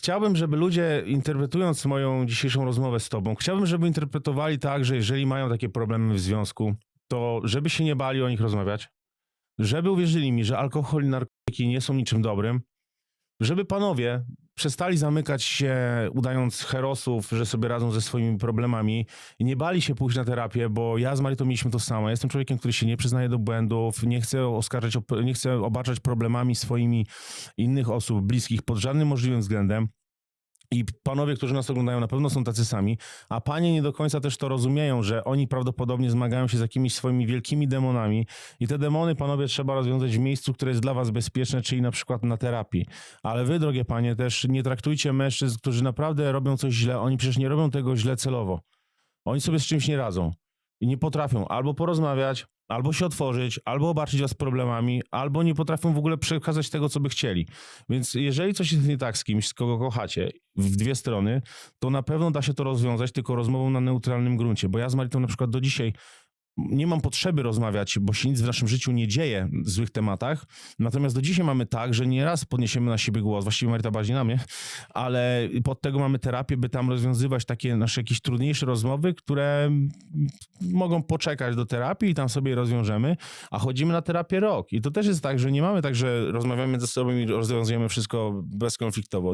Chciałbym, żeby ludzie, interpretując moją dzisiejszą rozmowę z tobą, chciałbym, żeby interpretowali tak, że jeżeli mają takie problemy w związku, to żeby się nie bali o nich rozmawiać, żeby uwierzyli mi, że alkohol i narkotyki nie są niczym dobrym, żeby panowie przestali zamykać się, udając herosów, że sobie radzą ze swoimi problemami nie bali się pójść na terapię, bo ja z Maritą mieliśmy to samo. Jestem człowiekiem, który się nie przyznaje do błędów, nie chce oskarżać, nie chce obarczać problemami swoimi innych osób bliskich pod żadnym możliwym względem. I panowie, którzy nas oglądają, na pewno są tacy sami, a panie nie do końca też to rozumieją, że oni prawdopodobnie zmagają się z jakimiś swoimi wielkimi demonami i te demony, panowie, trzeba rozwiązać w miejscu, które jest dla was bezpieczne, czyli na przykład na terapii. Ale wy, drogie panie, też nie traktujcie mężczyzn, którzy naprawdę robią coś źle. Oni przecież nie robią tego źle celowo. Oni sobie z czymś nie radzą i nie potrafią albo porozmawiać, albo się otworzyć, albo obarczyć was problemami, albo nie potrafią w ogóle przekazać tego, co by chcieli. Więc jeżeli coś jest nie tak z kimś, z kogo kochacie, w dwie strony, to na pewno da się to rozwiązać tylko rozmową na neutralnym gruncie. Bo ja z Maritą na przykład do dzisiaj nie mam potrzeby rozmawiać, bo się nic w naszym życiu nie dzieje w złych tematach. Natomiast do dzisiaj mamy tak, że nieraz podniesiemy na siebie głos, właściwie Marita bardziej na mnie, ale pod tego mamy terapię, by tam rozwiązywać takie nasze jakieś trudniejsze rozmowy, które mogą poczekać do terapii i tam sobie rozwiążemy, a chodzimy na terapię rok. I to też jest tak, że nie mamy tak, że rozmawiamy ze sobą i rozwiązujemy wszystko bezkonfliktowo.